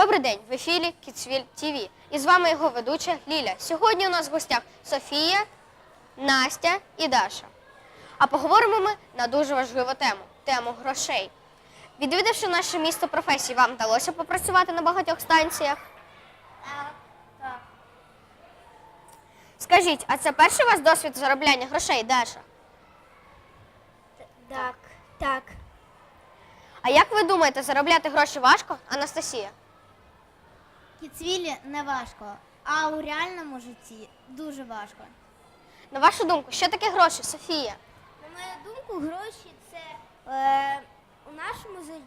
Добрий день, в ефірі Кіцвіль ТВ. І з вами його ведуча Ліля. Сьогодні у нас в гостях Софія, Настя і Даша. А поговоримо ми на дуже важливу тему тему грошей. Відвідавши наше місто професій, вам вдалося попрацювати на багатьох станціях? Так, так. Скажіть, а це перший у вас досвід заробляння грошей, Даша? Так, так. А як ви думаєте, заробляти гроші важко, Анастасія? Кіцвілі не важко, а у реальному житті дуже важко. На вашу думку, що таке гроші, Софія? На мою думку, гроші це е, у нашому житті.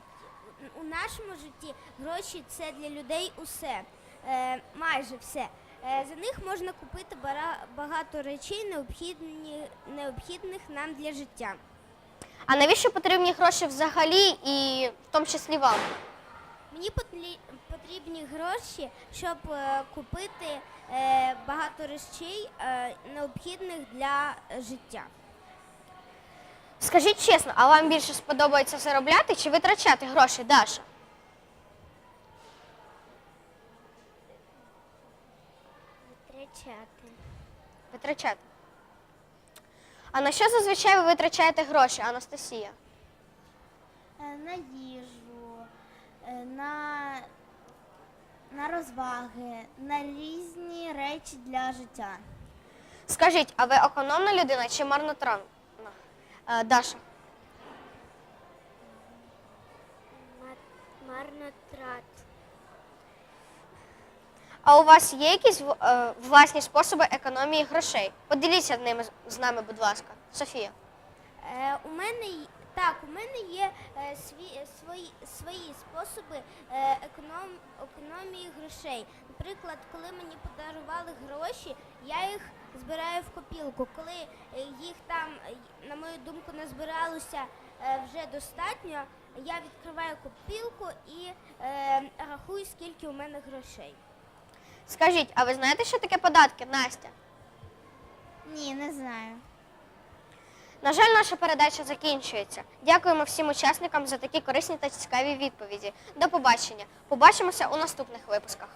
У нашому житті гроші це для людей усе, е, майже все. Е, за них можна купити бара- багато речей, необхідні, необхідних нам для життя. А навіщо потрібні гроші взагалі і в тому числі вам? Мені потрібні гроші, щоб е, купити е, багато речей, е, необхідних для життя. Скажіть чесно, а вам більше сподобається заробляти чи витрачати гроші, Даша? Витрачати. Витрачати. А на що зазвичай ви витрачаєте гроші, Анастасія? На їжу, на, на розваги, на різні речі для життя. Скажіть, а ви економна людина чи марнотратна? Е, Даша. Марнотрат. А у вас є якісь в- е, власні способи економії грошей? Поділіться ними з- з нами, будь ласка. Софія. Е, у мене й- так, у мене є е, сві, е, свої, свої способи е, економ, економії грошей. Наприклад, коли мені подарували гроші, я їх збираю в копілку. Коли е, їх там, е, на мою думку, назбиралося е, вже достатньо, я відкриваю копілку і е, рахую, скільки у мене грошей. Скажіть, а ви знаєте, що таке податки, Настя? Ні, не знаю. На жаль, наша передача закінчується. Дякуємо всім учасникам за такі корисні та цікаві відповіді. До побачення. Побачимося у наступних випусках.